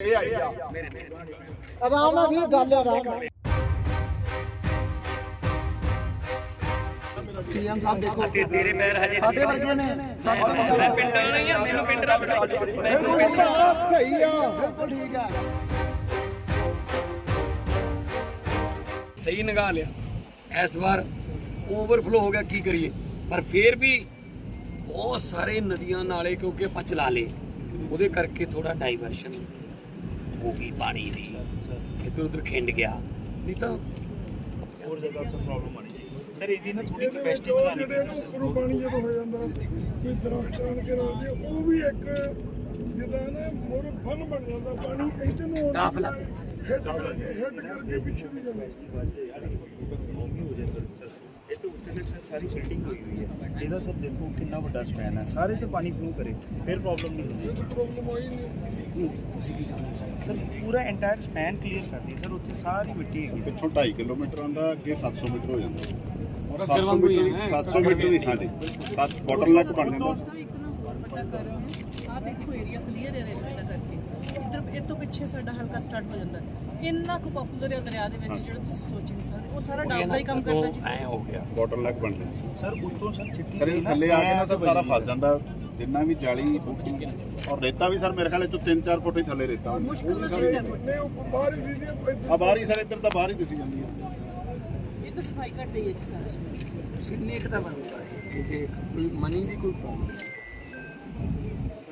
ਇਹ ਆਈ ਆ ਆਰਾਮ ਨਾਲ ਵੀਰ ਗੱਲ ਆਰਾਮ ਨਾਲ। ਸੀਐਮ ਸਾਹਿਬ ਦੇਖੋ। ਤੇ ਤੇਰੇ ਪੈਰ ਹਜੇ ਸਾਡੇ ਵਰਗੇ ਨੇ ਸਾਡੇ ਮੈਂ ਪਿੰਡਾਂ ਨਹੀਂ ਆ ਮੈਨੂੰ ਪਿੰਡ ਦਾ ਪਤਾ ਮੈਨੂੰ ਬਿਲਕੁਲ ਪਿੰਡ ਦਾ ਸਹੀ ਆ। ਬਿਲਕੁਲ ਠੀਕ ਆ। ਸਹੀ ਨਿਗਾਹ ਲਿਆ। ਇਸ ਵਾਰ ਓਵਰਫਲੋ ਹੋ ਗਿਆ ਕੀ ਕਰੀਏ? ਪਰ ਫੇਰ ਵੀ ਬਹੁਤ ਸਾਰੇ ਨਦੀਆਂ ਨਾਲੇ ਕਿਉਂਕਿ ਆਪਾਂ ਚਲਾ ਲਏ। ਉਹਦੇ ਕਰਕੇ ਥੋੜਾ ਡਾਈਵਰਸ਼ਨ ਹੋ ਗਈ ਪਾਣੀ ਦੀ। ਇੱਧਰ ਉੱਧਰ ਖਿੰਡ ਗਿਆ। ਨਹੀਂ ਤਾਂ ਹੋਰ ਜਗ੍ਹਾ ਸਭ ਪ੍ਰੋਬਲਮ ਆਣੀ ਸਰ ਇਹਦੀ ਨਾ ਥੋੜੀ ਕਪੈਸਿਟੀ ਵਧਾਣੀ ਨਾ ਉੱਪਰੋਂ ਪਾਣੀ ਜਦੋਂ ਹੋ ਜਾਂਦਾ ਕੋਈ ਦਰਖਤ ਆਣ ਕੇ ਜੇ ਉਹ ਵੀ ਇੱਕ ਜਿੱਦਾਂ ਨਾ ਮੋਰ ਫਨ ਬਣ ਜਾਂਦਾ ਪਾਣੀ ਇੱਥੇ ਨੂੰ ਆਉਣ ਕਾਫ ਲੱਗ ਹਿੱਟ ਕਰਕੇ ਹਿੱਟ ਕਰਕੇ ਪਿੱਛੇ ਵੀ ਜਾਂਦਾ। ਇਹ ਤੋਂ ਉੱਤੇ ਤੱਕ ਸਰ ਸਾਰੀ ਸੈਟਿੰਗ ਹੋਈ ਹੋਈ ਹੈ। ਇਹਦਾ ਸਰ ਦੇਖੋ ਕਿੰਨਾ ਵੱਡਾ ਸਪੈਨ ਹੈ। ਸਾਰੇ ਤੇ ਪਾਣੀ ਫਲੋ ਕਰੇ ਫਿਰ ਪ੍ਰੋਬਲਮ ਨਹੀਂ ਹੁੰਦੀ। ਪ੍ਰੋਬਲਮ ਆਈ ਨਹੀਂ। ਤੁਸੀਂ ਕੀ ਚਾਹੁੰਦੇ ਸਰ ਪੂਰਾ ਐਂਟਾਇਰ ਸਪੈਨ ਕਲੀਅਰ ਕਰਦੀ ਸਰ ਉੱਥੇ ਸਾਰੀ ਮਿੱਟੀ ਹੈਗੀ। ਪਿੱਛੋਂ 2.5 ਕਿਲੋਮੀਟਰ ਆਂਦਾ ਅੱਗੇ 700 ਮੀਟਰ ਹੋ ਜਾਂਦਾ। ਔਰ 700 ਅੱਗੇ ਵਾਂਗੂ ਹੀ ਮੀਟਰ ਹੈ। 700 ਮੀਟਰ ਵੀ ਹਾਂਜੀ। 7 ਬੋਟਲ ਲੱਕ ਬਣ ਜਾਂਦਾ। ਸਰ ਇੱਕ ਨਾ ਵੱਡਾ ਕਰ ਰਹੇ ਹਾਂ। ਆਹ ਦੇਖੋ ਏਰੀਆ ਕਲੀਅਰ ਹੈ ਰੇਲਵੇ ਦਾ ਕਰਕੇ। ਇਧਰ ਇਹ ਤੋਂ ਪਿੱਛੇ ਸਾਡਾ ਹਲਕਾ ਸਟਾਰਟ ਹੋ ਜਾਂਦਾ। ਇੰਨਾ ਕੁ ਪਪੂਲਰ ਹੈ ਦਰਿਆ ਦੇ ਵਿੱਚ ਜਿਹੜਾ ਤੁਸੀਂ ਸੋਚ ਨਹੀਂ ਸਕਦੇ। ਉਹ ਸਾਰਾ ਡਾਊਨ ਦਾ ਹੀ ਕੰਮ ਕਰਦਾ ਜੀ। ਐ ਹੋ ਗਿਆ। ਬੋਟਲ ਲੱਕ ਬਣ ਜਾਂਦਾ ਸਰ ਉੱਤੋਂ ਸਰ ਚਿੱਟੀ ਸਰ ਇਹ ਥੱਲੇ ਆ ਕੇ ਨਾ ਸਰ ਸਾਰਾ ਫਸ ਜਾਂਦਾ। ਜਿੰਨਾ ਵੀ ਜਾਲੀ ਔਰ ਰੇਤਾ ਵੀ ਸਰ ਮੇਰੇ ਖਿਆਲ ਚ 3-4 ਫੁੱਟ ਹੀ ਥੱਲੇ ਰੇਤਾ। ਹੁੰਦੀ। ਮੁਸ਼ਕਿਲ ਉਹ ਵੀ ਸਾਰੀ ਨਹੀਂ ਉਹ ਬਾਹਰ ਹੀ ਦੀ ਆ ਬਾਹਰ ਹੀ ਸਰ ਇੱਧਰ ਤਾਂ ਬਾਹਰ ਹੀ ਦਿਸੀ ਜਾਂਦੀ ਹੈ ਇਹ ਤਾਂ ਸਫ਼ਾਈ ਘੱਟ ਹੀ ਹੈ ਜੀ ਸਾਰਾ। ਸਿੰਨੇ ਦਾ ਬਣਦਾ ਹੈ? ਕਿ ਜੇ ਕੋਈ ਮਨੀ ਦੀ ਕੋਈ ਪ੍ਰੋਬਲਮ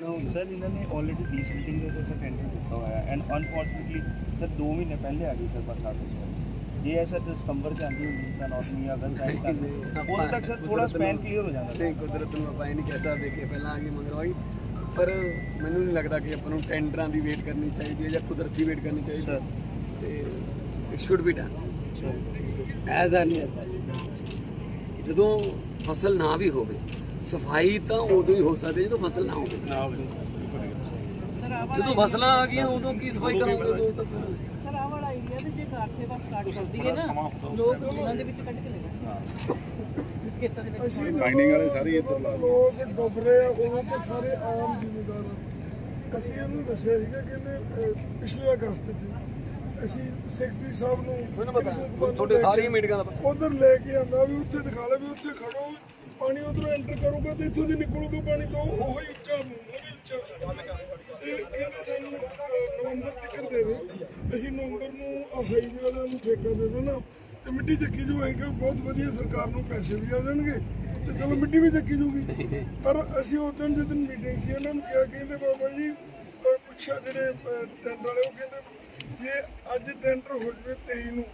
ਸਰ ਇਹਨਾਂ ਨੇ ਆਲਰੇਡੀ 20 ਮੀਟਿੰਗ ਦੇ ਉੱਤੇ ਸਰ ਟੈਂਡਰ ਦਿੱਤਾ ਹੋਇਆ ਐਂਡ ਅਨਫੋਰਚੂਨਟਲੀ ਸਰ 2 ਮਹੀਨੇ ਪਹਿਲੇ ਆ ਗਈ ਸਰ ਬਰਸਾਤ ਇਸ ਵਾਰ। ਜੇ ਇਹ ਸਰ ਸਤੰਬਰ ਚ ਆਂਦੀ ਹੁੰਦੀ ਤਾਂ ਨੌਰਮੀ ਅਗਸਤ ਆਈ ਤਾਂ ਉਦੋਂ ਤੱਕ ਸਰ ਥੋੜਾ ਸਪੈਨ ਕਲੀਅਰ ਹੋ ਜਾਂਦਾ ਨਹੀਂ ਕੁਦਰਤ ਨੂੰ ਆਪਾਂ ਇਹ ਨਹੀਂ ਕਹਿ ਸਕਦੇ ਕਿ ਪਹਿਲਾਂ ਆ ਗਈ ਮਗਰੋਂ ਆਈ। ਪਰ ਮੈਨੂੰ ਨਹੀਂ ਲੱਗਦਾ ਕਿ ਆਪਾਂ ਨੂੰ ਟੈਂਡਰਾਂ ਦੀ ਵੇਟ ਕਰਨੀ ਚਾਹੀਦੀ ਹੈ ਜਾਂ ਕੁਦਰਤ ਦੀ ਵੇਟ ਕਰਨੀ ਚਾਹੀਦੀ ਹੈ। ਤੇ it should be done as early as possible ਜਦੋਂ ਫਸਲ ਨਾ ਵੀ ਹੋਵੇ ਸਫ਼ਾਈ ਤਾਂ ਉਦੋਂ ਹੀ ਹੋ ਸਕਦੀ ਜਦੋਂ ਫਸਲ ਨਾ ਹੋਵੇ। ਜਦੋਂ ਫਸਲਾਂ ਆ ਗਈਆਂ ਉਦੋਂ ਕੀ ਸਫ਼ਾਈ ਕਰੋਗੇ ਸਰ ਆਹ ਵਾਲਾ ਏਰੀਆ ਤੇ ਜੇ ਕਾਰ ਸੇਵਾ ਸਟਾਰਟ ਕਰਦੀ ਹੈ ਨਾ ਲੋਕ ਉਹਨਾਂ ਦੇ ਵਿੱਚ ਕੱਢ ਕੇ ਲੈ ਜਾਂਦੇ ਖੇਤਾਂ ਦੇ ਵਿੱਚ ਅਸੀਂ ਲਾਈਨਿੰਗ ਵਾਲੇ ਸਾਰੇ ਇੱਧਰ ਲਾ। ਲੋਕ ਡੁੱਬ ਰਹੇ ਆ ਉਦੋਂ ਤੇ ਸਾਰੇ ਆਮ ਜ਼ਿਮੀਂਦਾਰ ਆ। ਅਸੀਂ ਇਹਨੂੰ ਦੱਸਿਆ ਸੀਗਾ ਕਹਿੰਦੇ ਅਹ, ਪਿਛਲੇ ਅਗਸਤ 'ਚ ਅਸੀਂ ਸੈਕਟਰੀ ਸਾਹਿਬ ਨੂੰ ਮੈਨੂੰ ਪਤਾ ਤੁਹਾਡੇ ਸਾਰੀਆਂ ਮੀਟਿੰਗਾਂ ਦਾ ਪਤਾ। ਉਧਰ ਲੈ ਕੇ ਆਂਦਾ ਵੀ ਉੱਥੇ ਦਿਖਾ ਲੈ ਵੀ ਉੱਥੇ ਖੜੋ। ਪਾਣੀ ਉਧਰੋਂ ਐਂਟਰ ਕਰੂਗਾ ਤੇ ਇੱਥੋਂ ਦੀ ਨਿਕਲੂਗਾ ਪਾਣੀ ਤੋਂ। ਉਹ ਹੀ ਉੱਚਾ, ਉਹ ਉੱਚਾ। ਤੇ ਕਹਿੰਦੇ ਸਾਨੂੰ ਨਵੰਬਰ ਤੱਕ ਦੇ ਦੇ ਅਸੀਂ ਨਵੰਬਰ ਨੂੰ ਹਾਈਵੇ ਵਾਲਿਆਂ ਨੂੰ ਠੇਕਾ ਦੇ ਦੇਣਾ। ਤੇ ਮਿੱਟੀ ਚੱਕੀ ਜੋ ਬਹੁਤ ਵਧੀਆ ਸਰਕਾਰ ਨੂੰ ਪੈਸੇ ਵੀ ਆ ਜਾਣਗੇ। ਤੇ ਚਲੋ ਮਿੱਟੀ ਵੀ ਚੱਕੀ ਜੂਗੀ ਪਰ ਅਸੀਂ ਉਸ ਦਿਨ ਜਦੋਂ ਮੀਟਿੰਗ ਸੀ ਉਹਨਾਂ ਨੂੰ ਕਿਹਾ, ਕਹਿੰਦੇ ਬਾਬਾ ਜੀ ਪੁੱਛਿਆ ਜਿਹੜੇ ਟੈਂਡਰ ਵਾਲੇ, ਉਹ ਕਹਿੰਦੇ, ਜੇ ਅੱਜ ਟੈਂਡਰ ਹੋ ਜਵੇ 23 ਨੂੰ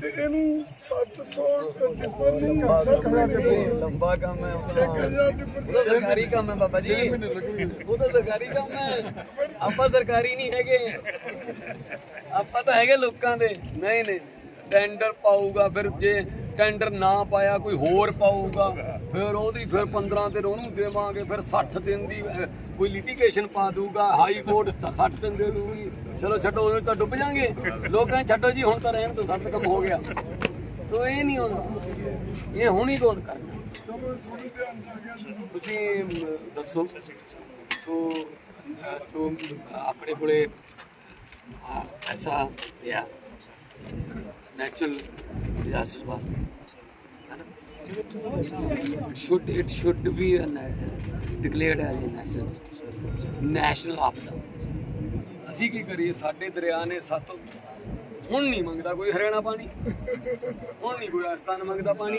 ਤੇ ਇਹਨੂੰ 700 ਟਿੱਪਰ ਨੂੰ ਸੱਤ ਮਹੀਨੇ ਲੰਬਾ ਕੰਮ ਹੈ ਉਹ ਇੱਕ ਤਾਂ ਹਜ਼ਾਰ ਟਿੱਪਰ ਉਹ ਤਾਂ ਸਰਕਾਰੀ ਕੰਮ ਹੈ ਬਾਬਾ ਜੀ। ਉਹ ਤਾਂ ਸਰਕਾਰੀ ਕੰਮ ਹੈ। ਆਪਾਂ ਸਰਕਾਰੀ ਨਹੀਂ ਹੈਗੇ। ਆਪਾਂ ਤਾਂ ਹੈਗੇ ਲੋਕਾਂ ਦੇ। ਨਹੀਂ ਨਹੀਂ। ਟੈਂਡਰ ਪਾਊਗਾ ਫਿਰ ਜੇ ਟੈਂਡਰ ਨਾ ਪਾਇਆ ਕੋਈ ਹੋਰ ਪਾਊਗਾ। ਫਿਰ ਉਹਦੀ ਫਿਰ 15 ਦਿਨ ਉਹਨੂੰ ਦੇਵਾਂਗੇ। ਫਿਰ 60 ਦਿਨ ਦੀ ਕੋਈ ਲਿਟੀਗੇਸ਼ਨ ਪਾ ਦੂਗਾ ਹਾਈ ਕੋਰਟ 60 ਦਿਨ ਦੇ ਦੂਗੀ ਚਲੋ ਛੱਡੋ ਉਹਨੂੰ ਤਾਂ ਡੁੱਬ ਜਾਾਂਗੇ ਲੋਕਾਂ ਛੱਡੋ ਜੀ, ਹੁਣ ਤਾਂ ਰਹਿਣ ਤੋਂ ਸਾਡਾ ਕੰਮ ਹੋ ਗਿਆ। ਸੋ ਇਹ ਨਹੀਂ ਹੁਣ। ਇਹ ਹੁਣ ਹੀ ਕੌਣ ਕਰਨਾ। ਤੁਸੀਂ ਦੱਸੋ। ਸੋ ਜੋ ਆਪਣੇ ਕੋਲੇ ਐਸਾ ਪਿਆ ਨੈਚੁਰਲ ਡਿਜ਼ਾਸਟਰ ਵਾਸਤੇ ਹੈ ਨਾ should it should be declared as a national national ਆਪਦਾ ਅਸੀਂ ਕੀ ਕਰੀਏ? ਸਾਡੇ ਦਰਿਆ ਨੇ ਸੱਤ ਹੁਣ ਨਹੀਂ ਮੰਗਦਾ ਕੋਈ ਹਰਿਆਣਾ ਪਾਣੀ। ਹੁਣ ਨਹੀਂ ਕੋਈ ਰਾਜਸਥਾਨ ਮੰਗਦਾ ਪਾਣੀ।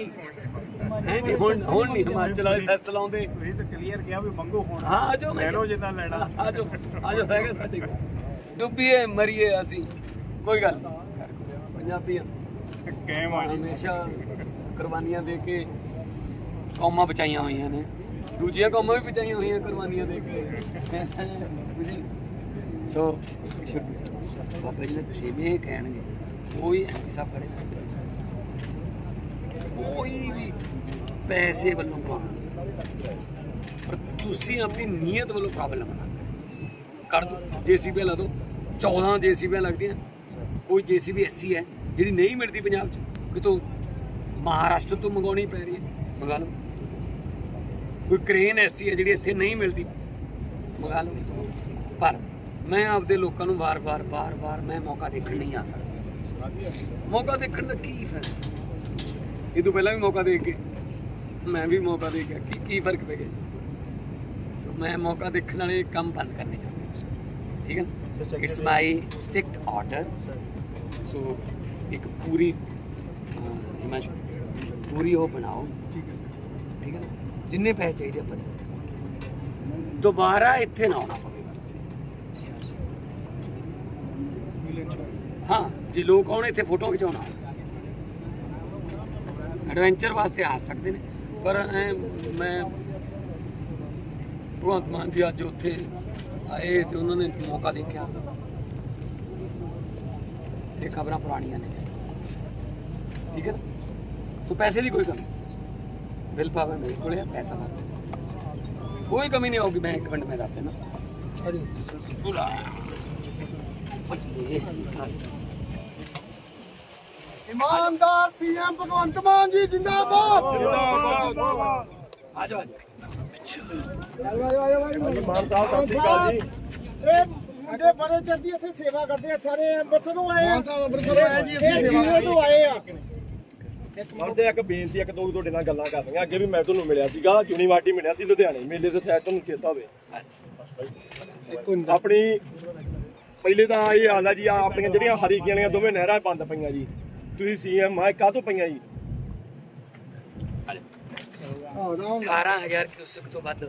ਹੈ ਜੀ ਹੁਣ ਹੁਣ ਨਹੀਂ ਹਿਮਾਚਲ ਵਾਲੇ ਸੈਸ ਲਾਉਂਦੇ। ਤੁਸੀਂ ਤਾਂ ਕਲੀਅਰ ਕਿਹਾ ਵੀ ਮੰਗੋ ਹੁਣ। ਹਾਂ ਆਜੋ ਲੈ ਲਓ ਜਿੱਦਾਂ ਲੈਣਾ। ਆਜੋ ਆਜੋ ਹੈਗਾ ਸਾਡੇ ਕੋਲ। ਡੁੱਬੀਏ ਮਰੀਏ ਅਸੀਂ। ਕੋਈ ਗੱਲ ਪੰਜਾਬੀਆਂ। ਕੈਮ ਆ ਹਮੇਸ਼ਾ ਕੁਰਬਾਨੀਆਂ ਦੇ ਕੇ ਕੌਮਾਂ ਬਚਾਈਆਂ ਹੋਈਆਂ ਨੇ। ਦੂਜੀਆਂ ਕੌਮਾਂ ਵੀ ਬਚਾਈਆਂ ਹੋਈਆਂ ਕੁਰਬਾਨੀਆਂ ਦੇ ਕੇ? ਸੋ ਬਾਬਾ ਜੀ ਨੇ ਜਿਵੇਂ ਕਹਿਣਗੇ। ਕੋਈ ਐਸਾ ਪੜੇ ਕੋਈ ਵੀ ਪੈਸੇ ਵੱਲੋਂ ਪ੍ਰੋਬਲਮ ਪਰ ਤੁਸੀਂ ਆਪਣੀ ਨੀਅਤ ਵੱਲੋਂ ਪ੍ਰੋਬਲਮ ਨਾ ਕਰ ਦੋ। ਜੀਸੀਬੀ ਲਾ ਦੋ। 14 ਜੀਸੀਬੀ ਲੱਗਦੀਆਂ। ਕੋਈ ਜੀਸੀਬੀ ਐਸੀ ਹੈ ਜਿਹੜੀ ਨਹੀਂ ਮਿਲਦੀ ਪੰਜਾਬ 'ਚ? ਕਿਤੋਂ ਮਹਾਰਾਸ਼ਟਰ ਤੋਂ ਮੰਗਾਉਣੀ ਪੈ ਰਹੀ ਹੈ? ਮੰਗਾ ਲਓ। ਕੋਈ ਕ੍ਰੇਨ ਐਸੀ ਹੈ ਜਿਹੜੀ ਇੱਥੇ ਨਹੀਂ ਮਿਲਦੀ? ਮੰਗਾ ਲਓ। ਪਰ ਮੈਂ ਆਪਦੇ ਲੋਕਾਂ ਨੂੰ ਵਾਰ-ਵਾਰ ਵਾਰ-ਵਾਰ ਮੈਂ ਮੌਕਾ ਦੇਖਣ ਨਹੀਂ ਆ ਸਕਦਾ। ਮੌਕਾ ਦੇਖਣ ਦਾ ਕੀ ਫਾਇਦਾ ਇਹ ਤੋਂ ਪਹਿਲਾਂ ਵੀ ਮੌਕਾ ਦੇ ਕੇ ਮੈਂ ਵੀ ਮੌਕਾ ਦੇ ਗਿਆ ਕੀ ਕੀ ਫ਼ਰਕ ਪੈ ਗਿਆ? ਸੋ ਮੈਂ ਮੌਕਾ ਦੇਖਣ ਵਾਲੇ ਕੰਮ ਬੰਦ ਕਰਨੇ ਚਾਹੁੰਦਾ ਠੀਕ ਹੈ it's my strict order so ਇੱਕ ਪੂਰੀ ਹਿਮਾਂਸ਼ ਪੂਰੀ ਉਹ ਬਣਾਓ। ਠੀਕ ਹੈ ਸਰ। ਠੀਕ ਹੈ ਜਿੰਨੇ ਪੈਸੇ ਚਾਹੀਦੇ ਆਪਾਂ। ਦੁਬਾਰਾ ਇੱਥੇ ਨਾ ਆਉਣਾ ਪਵੇ। ਹਾਂ ਜੇ ਲੋਕ ਆਉਣ ਇੱਥੇ ਫੋਟੋ ਖਿਚਾਉਣਾ। ਐਡਵੈਂਚਰ ਵਾਸਤੇ ਆ ਸਕਦੇ ਨੇ। ਪਰ ਮੈਂ ਭਗਵੰਤ ਮਾਨ ਜੀ ਅੱਜ ਉੱਥੇ ਆਏ ਤੇ ਉਹਨਾਂ ਨੇ ਮੌਕਾ ਦੇਖਿਆ। ਇਹ ਖਬਰਾਂ ਪੁਰਾਣੀਆਂ ਨੇ। ਠੀਕ ਹੈ ਸੋ ਪੈਸੇ ਦੀ ਕੋਈ ਕਮੀ ਨਹੀਂ। ਬਿਲ ਪਾਵਰ ਮੇਰੇ ਕੋਲੇ ਪੈਸਾ ਮਾਰ ਕੋਈ ਕਮੀ ਨਹੀਂ ਹੋਊਗੀ ਮੈਂ ਇੱਕ ਮਿੰਟ ਮੈਂ ਦੱਸ ਦੇਣਾ ਪੂਰਾ ਇਮਾਨਦਾਰ ਸੀਐਮ ਭਗਵੰਤ ਮਾਨ ਜੀ ਜਿੰਦਾਬਾਦ। ਆ ਜਾਓ ਇਹ ਮੁੰਡੇ ਬੜੇ ਚੰਦੀ ਇੱਥੇ ਸੇਵਾ ਕਰਦੇ ਆ ਸਾਰੇ ਅੰਮ੍ਰਿਤਸਰੋਂ ਆਏ ਆ। ਅੰਮ੍ਰਿਤਸਰੋਂ ਆਏ ਜੀ ਅਸੀਂ ਸੇਵਾ ਤੋਂ ਆਏ ਆ। ਤੇ ਇੱਕ ਬੇਨਤੀ ਇੱਕ ਦੋ ਤੁਹਾਡੇ ਨਾਲ ਗੱਲਾਂ ਕਰਨੀਆਂ। ਅੱਗੇ ਵੀ ਮੈਂ ਤੁਹਾਨੂੰ ਮਿਲਿਆ ਸੀਗਾ ਯੂਨੀਵਰਸਿਟੀ ਮਿਲਿਆ ਸੀ ਲੁਧਿਆਣੇ ਮੇਲੇ ਦੇ ਸਾਈਡ ਤੁਹਾਨੂੰ ਚੇਤਾ ਹੋਵੇ। ਆਪਣੀ ਪਹਿਲੇ ਤਾਂ ਇਹ ਹਾਲ ਆ ਜੀ ਆਪਣੀਆਂ ਜਿਹੜੀਆਂ ਹਰੀਕੀਆਂ ਵਾਲੀਆਂ ਦੋਵੇਂ ਨਹਿਰਾਂ ਬੰਦ ਪਈਆਂ ਜੀ। ਤੁਸੀਂ ਸੀਐਮ ਆ ਕਾਹ ਤੋਂ ਪਈਆਂ ਜੀ? 18000 ਕਿਊਸਕ ਤੋਂ ਵੱਧ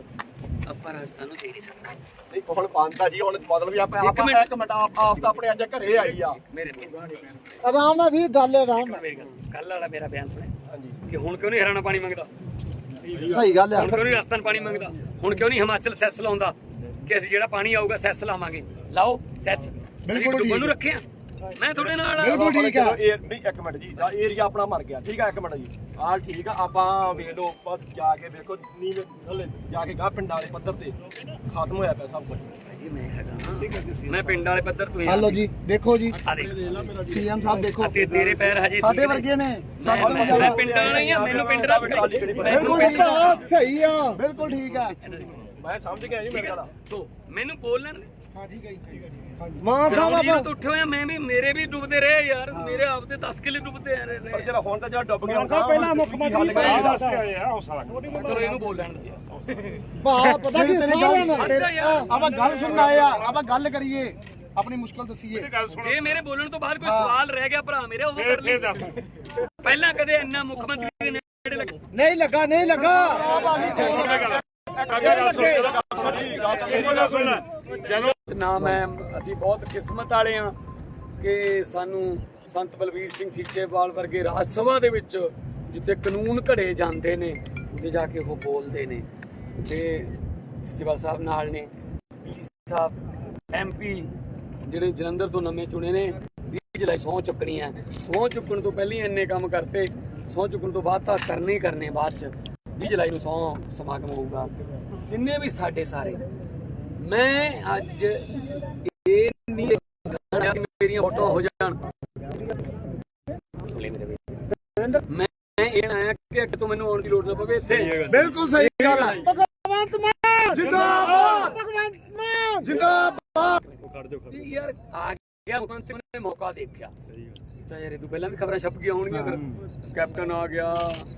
ਆਪਾਂ ਰਾਜਸਥਾਨ ਨੂੰ ਦੇ ਨਹੀਂ ਸਕਦੇ। ਨਹੀਂ ਹੁਣ ਬੰਦ ਆ ਜੀ ਹੁਣ ਮਤਲਬ ਵੀ ਆਪਾਂ ਇੱਕ ਮਿੰਟ। ਇੱਕ ਮਿੰਟ ਆਪ ਆਪ ਤਾਂ ਆਪਣੇ ਅੱਜ ਘਰੇ ਆਈ ਆ। ਮੇਰੇ ਆਰਾਮ ਨਾਲ ਵੀਰ ਗੱਲ ਆਰਾਮ ਨਾਲ। ਮੇਰੀ ਗੱਲ ਕੱਲ ਵਾਲਾ ਮੇਰਾ ਬਿਆਨ ਸੁਣਿਆ ਹਾਂਜੀ। ਕਿ ਹੁਣ ਕਿਉਂ ਨਹੀਂ ਹਰਿਆਣਾ ਪਾਣੀ ਮੰਗਦਾ? ਸਹੀ ਗੱਲ ਹੁਣ ਕਿਉਂ ਨਹੀਂ ਰਾਜਸਥਾਨ ਪਾਣੀ ਮੰਗਦਾ? ਹੁਣ ਕਿਉਂ ਨਹੀਂ ਹਿਮਾਚਲ ਸੈਸ ਲਾਉਂਦਾ? ਕਿ ਅਸੀਂ ਜਿਹੜਾ ਪਾਣੀ ਆਊਗਾ ਸੈਸ ਲਾਵਾਂਗੇ। ਲਾਓ ਸੈਸ। ਬਿਲਕੁਲ ਠੀਕ। ਨੂੰ ਰੱਖਿਆ ਮੈਂ ਤੁਹਾਡੇ ਨਾਲ। ਬਿਲਕੁਲ ਠੀਕ ਆ। ਨਹੀਂ ਇੱਕ ਮਿੰਟ ਜੀ। ਆ ਏਰੀਆ ਆਪਣਾ ਮਰ ਗਿਆ। ਠੀਕ ਆ ਇੱਕ ਮਿੰਟ ਜੀ। ਆ ਠੀਕ ਆ ਆਪਾਂ ਵੇਖ ਲਓ ਆਪਾਂ ਜਾ ਕੇ ਵੇਖੋ ਨੀਵੇਂ ਥੱਲੇ ਜਾ ਕੇ ਗਾ ਪਿੰਡਾਂ ਵਾਲੇ ਪੱਧਰ ਤੇ। ਖਤਮ ਹੋਇਆ ਪਿਆ ਸਭ ਕੁਝ। ਜੀ ਮੈਂ ਹੈਗਾ ਮੈਂ ਪਿੰਡ ਵਾਲੇ ਪੱਧਰ ਤੋਂ ਹੀ ਆ। ਹਲੋ ਜੀ ਦੇਖੋ ਜੀ। ਆ ਦੇਖ। ਸੀਐਮ ਸਾਹਿਬ ਦੇਖੋ। ਅਤੇ ਤੇਰੇ ਪੈਰ ਹਜੇ ਸਾਡੇ। ਵਰਗੇ ਨੇ। ਮੈਂ ਪਿੰਡਾਂ ਵਾਲਾ ਆ ਮੈਨੂੰ ਪਿੰਡ ਦਾ ਮੈਨੂੰ ਬਿਲਕੁਲ ਸਹੀ ਆ। ਬਿਲਕੁਲ ਠੀਕ ਆ। ਮੈਂ ਸਮਝ ਗਿਆ ਜੀ ਠੀਕ ਮੇਰਾ ਹੈ ਸੋ ਮੈਨੂੰ ਬੋਲਣ ਮਾਨ ਸਾਹਿਬ ਸਾਹਿਬ ਆਪਾਂ ਤੋਂ ਉੱਠੇ ਹੋਏ ਆ, ਮੈਂ ਵੀ ਮੇਰੇ ਵੀ ਡੁੱਬਦੇ ਰਹੇ ਯਾਰ। ਮੇਰੇ ਆਪ ਦੇ 10 ਕਿੱਲੇ ਡੁੱਬਦੇ ਆ ਰਹੇ ਪਰ ਜਿਹੜਾ ਹੁਣ ਤਾਂ ਜਿਹੜਾ ਡੁੱਬ ਗਿਆ ਪਹਿਲਾਂ ਮੁੱਖ ਮੰਤਰੀ ਚਲੋ ਇਹਨੂੰ ਬੋਲ ਲੈਣ ਦਿਓ। ਭਾ ਪਤਾ ਕੀ ਸਾਰਿਆਂ ਨਾਲ ਯਾਰ। ਆਪਾਂ ਗੱਲ ਸੁਣਨ ਆਏ ਆ ਆਪਾਂ ਗੱਲ ਕਰੀਏ ਆਪਣੀ ਮੁਸ਼ਕਲ ਦੱਸੀਏ। ਜੇ ਮੇਰੇ ਬੋਲਣ ਤੋਂ ਬਾਅਦ ਕੋਈ ਸਵਾਲ ਰਹਿ ਗਿਆ ਭਰਾ ਮੇਰੇ ਉਹ ਕਰ ਲਈ। ਪਹਿਲਾਂ ਕਦੇ ਇੰਨਾ ਮੁੱਖ ਮੰਤਰੀ ਦੇ ਨੇੜੇ ਲੱਗ। ਨਹੀਂ ਲੱਗਾ ਨਹੀਂ ਲੱਗਾ। ਆਪ ਆ ਗਈ ਅਸੀਂ ਬਹੁਤ ਕਿਸਮਤ ਵਾਲੇ ਆ ਕਿ ਸਾਨੂੰ ਸੰਤ ਬਲਵੀਰ ਸਿੰਘ ਸੀਚੇਵਾਲ ਵਰਗੇ ਰਾਜ ਸਭਾ ਦੇ ਵਿੱਚ ਜਿੱਥੇ ਕਾਨੂੰਨ ਘੜੇ ਜਾਂਦੇ ਨੇ ਤੇ ਜਾ ਕੇ ਉਹ ਬੋਲਦੇ ਨੇ। ਤੇ ਸੀਚੇਵਾਲ ਸਾਹਿਬ ਨਾਲ ਨੇ। ਜੀ ਸਾਹਿਬ ਐਮਪੀ ਜਿਹੜੇ ਜਲੰਧਰ ਤੋਂ ਨਵੇਂ ਚੁਣੇ ਨੇ 20 ਜੁਲਾਈ ਸਹੁੰ ਚੁੱਕਣੀ ਹੈ। ਸਹੁੰ ਚੁੱਕਣ ਤੋਂ ਪਹਿਲਾਂ ਇੰਨੇ ਕੰਮ ਕਰਤੇ, ਸਹੁੰ ਚੁੱਕਣ ਤੋਂ ਬਾਅਦ ਤਾਂ ਕਰਨੇ ਹੀ ਕਰਨੇ ਬਾਅਦ ਚ। 20 ਜੁਲਾਈ ਨੂੰ ਸਹੁੰ ਸਮਾਗਮ ਹੋਊਗਾ। ਜਿੰਨੇ ਵੀ ਸਾਡੇ ਸਾਰੇ ਮੈਂ ਅੱਜ ਇਹ ਨਹੀਂ ਕਿ ਮੇਰੀਆਂ ਫੋਟੋਆਂ ਹੋ ਜਾਣ। ਮੈਂ ਇਹ ਨਾ ਆਇਆ ਕਿ ਅੱਗੇ ਤੋਂ ਮੈਨੂੰ ਆਉਣ ਦੀ ਲੋੜ ਨਾ ਪਵੇ ਇੱਥੇ। ਬਿਲਕੁਲ ਸਹੀ। ਗੱਲ ਹੈ। ਭਗਵੰਤ ਮਾਨ! ਜਿੰਦਾਬਾਦ! ਭਗਵੰਤ ਮਾਨ! ਜਿੰਦਾਬਾਦ! ਵੀ ਯਾਰ ਆ ਗਿਆ ਮੁੱਖ ਮੰਤਰੀ ਨੇ ਮੌਕਾ ਦੇਖਿਆ। ਸਹੀ ਗੱਲ। ਤਾਂ ਯਾਰ ਇਹ ਤੋਂ ਪਹਿਲਾਂ ਵੀ ਖਬਰਾਂ ਛਪ ਗਈਆਂ ਹੋਣਗੀਆਂ ਫਿਰ ਕੈਪਟਨ ਆ ਗਿਆ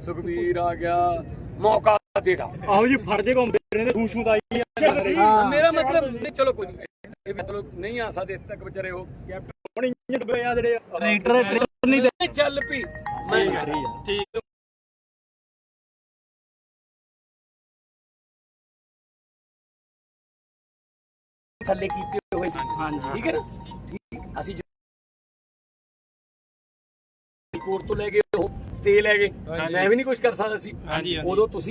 ਸੁਖਬੀਰ ਆ ਗਿਆ ਮੌਕਾ ਦੇਗਾ ਆਹੋ ਜੀ ਫਰਜੇ ਘੁੰਮਦੇ ਰਹਿੰਦੇ ਦੂ ਸ਼ੂ ਦਾ ਮੇਰਾ ਮਤਲਬ ਨਹੀਂ ਚਲੋ ਕੋਈ ਨਹੀਂ। ਇਹ ਮਤਲਬ ਨਹੀਂ ਆ ਸਕਦੇ ਇੱਥੇ ਤੱਕ ਵਿਚਾਰੇ ਉਹ। ਹੁਣ ਇੰਜ ਡੁੱਬੇ ਆ ਜਿਹੜੇ ਟਰੈਕਟਰ ਚੱਲ ਪਈ ਮੈਂ ਠੀਕ। ਥੱਲੇ ਕੀਤੇ ਹੋਏ ਸੀ। ਠੀਕ ਹੈ ਨਾ? ਠੀਕ। ਅਸੀਂ ਕੋਰਟ ਤੋਂ ਲੈ ਗਏ ਉਹ ਸਟੇ ਲੈ ਗਏ ਮੈਂ ਵੀ ਨਹੀਂ ਕੁਝ ਕਰ ਸਕਦਾ ਸੀ। ਉਦੋਂ ਤੁਸੀਂ